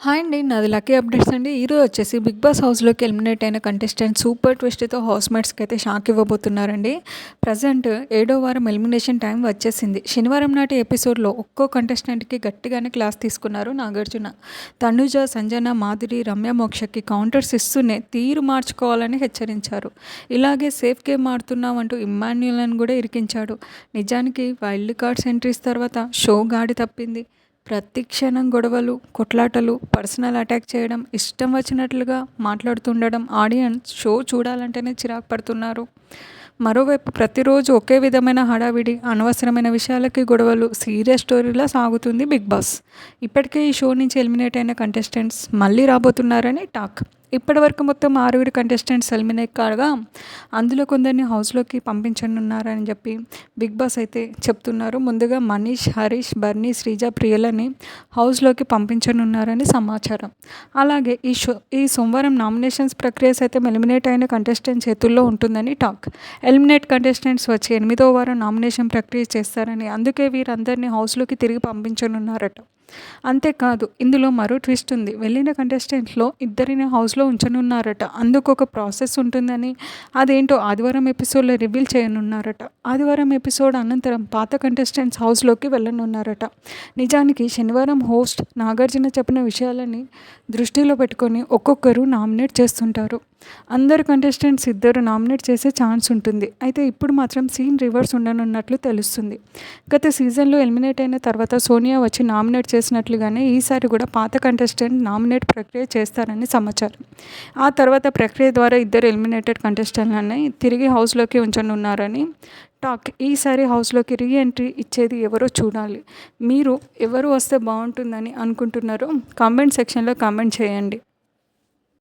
Hi అండి నాది lucky updates అండి. ఈరోజు వచ్చేసి బిగ్ బాస్ హౌస్లోకి ఎలిమినేట్ అయిన కంటెస్టెంట్ సూపర్ ట్విస్ట్తో హౌస్మేట్స్కి అయితే షాక్ ఇవ్వబోతున్నారండి. ప్రజెంట్ ఏడో వారం ఎలిమినేషన్ టైం వచ్చేసింది. శనివారం నాటి ఎపిసోడ్లో ఒక్కో కంటెస్టెంట్కి గట్టిగానే క్లాస్ తీసుకున్నారు నాగార్జున. తనుజ సంజన మాధురి రమ్య మోక్షకి కౌంటర్స్ ఇస్తూనే తీరు మార్చుకోవాలని హెచ్చరించారు. ఇలాగే సేఫ్ గేమ్ ఆడుతున్నామంటూ ఇమ్మాన్యులను కూడా ఇరికించాడు. నిజానికి వైల్డ్ కార్డ్స్ ఎంట్రీస్ తర్వాత షో గాడి తప్పింది. ప్రతి క్షణం గొడవలు కొట్లాటలు పర్సనల్ అటాక్ చేయడం ఇష్టం వచ్చినట్లుగా మాట్లాడుతుండడం ఆడియన్స్ షో చూడాలంటేనే చిరాకు పడుతున్నారు. మరోవైపు ప్రతిరోజు ఒకే విధమైన హడావిడి అనవసరమైన విషయాలకి గొడవలు సీరియస్ స్టోరీలా సాగుతుంది బిగ్ బాస్. ఇప్పటికే ఈ షో నుంచి ఎలిమినేట్ అయిన కంటెస్టెంట్స్ మళ్ళీ రాబోతున్నారని టాక్. ఇప్పటివరకు మొత్తం ఆరుగురు కంటెస్టెంట్స్ ఎలిమినేట్ కాగా అందులో కొందరిని హౌస్లోకి పంపించనున్నారని చెప్పి బిగ్ బాస్ అయితే చెప్తున్నారు. ముందుగా మనీష్ హరీష్ బర్నీ శ్రీజ ప్రియలని హౌస్లోకి పంపించనున్నారని సమాచారం. అలాగే ఈ షో ఈ సోమవారం నామినేషన్స్ ప్రక్రియ అయితే ఎలిమినేట్ అయిన కంటెస్టెంట్ చేతుల్లో ఉంటుందని టాక్. ఎలిమినేట్ కంటెస్టెంట్స్ వచ్చి ఎనిమిదో వారం నామినేషన్ ప్రక్రియ చేస్తారని అందుకే వీరందరినీ హౌస్లోకి తిరిగి పంపించనున్నారట. అంతేకాదు ఇందులో మరో ట్విస్ట్ ఉంది. వెళ్ళిన కంటెస్టెంట్లో ఇద్దరిని హౌస్లో ఉంచనున్నారట. అందుకు ఒక ప్రాసెస్ ఉంటుందని అదేంటో ఆదివారం ఎపిసోడ్లో రివీల్ చేయనున్నారట. ఆదివారం ఎపిసోడ్ అనంతరం పాత కంటెస్టెంట్స్ హౌస్లోకి వెళ్ళనున్నారట. నిజానికి శనివారం హోస్ట్ నాగార్జున చెప్పిన విషయాలని దృష్టిలో పెట్టుకొని ఒక్కొక్కరు నామినేట్ చేస్తుంటారు. అందరు కంటెస్టెంట్స్ ఇద్దరు నామినేట్ చేసే ఛాన్స్ ఉంటుంది. అయితే ఇప్పుడు మాత్రం సీన్ రివర్స్ ఉండనున్నట్లు తెలుస్తుంది. గత సీజన్లో ఎలిమినేట్ అయిన తర్వాత సోనియా వచ్చి నామినేట్ చేసినట్లుగానే ఈసారి కూడా పాత కంటెస్టెంట్ నామినేట్ ప్రక్రియ చేస్తారని సమాచారం. ఆ తర్వాత ప్రక్రియ ద్వారా ఇద్దరు ఎలిమినేటెడ్ కంటెస్టెంట్లని తిరిగి హౌస్లోకి ఉంచనున్నారని టాక్ ఈసారి హౌస్లోకి రీ ఎంట్రీ ఇచ్చేది ఎవరో చూడాలి. మీరు ఎవరు వస్తే బాగుంటుందని అనుకుంటున్నారో కామెంట్ సెక్షన్లో కామెంట్ చేయండి.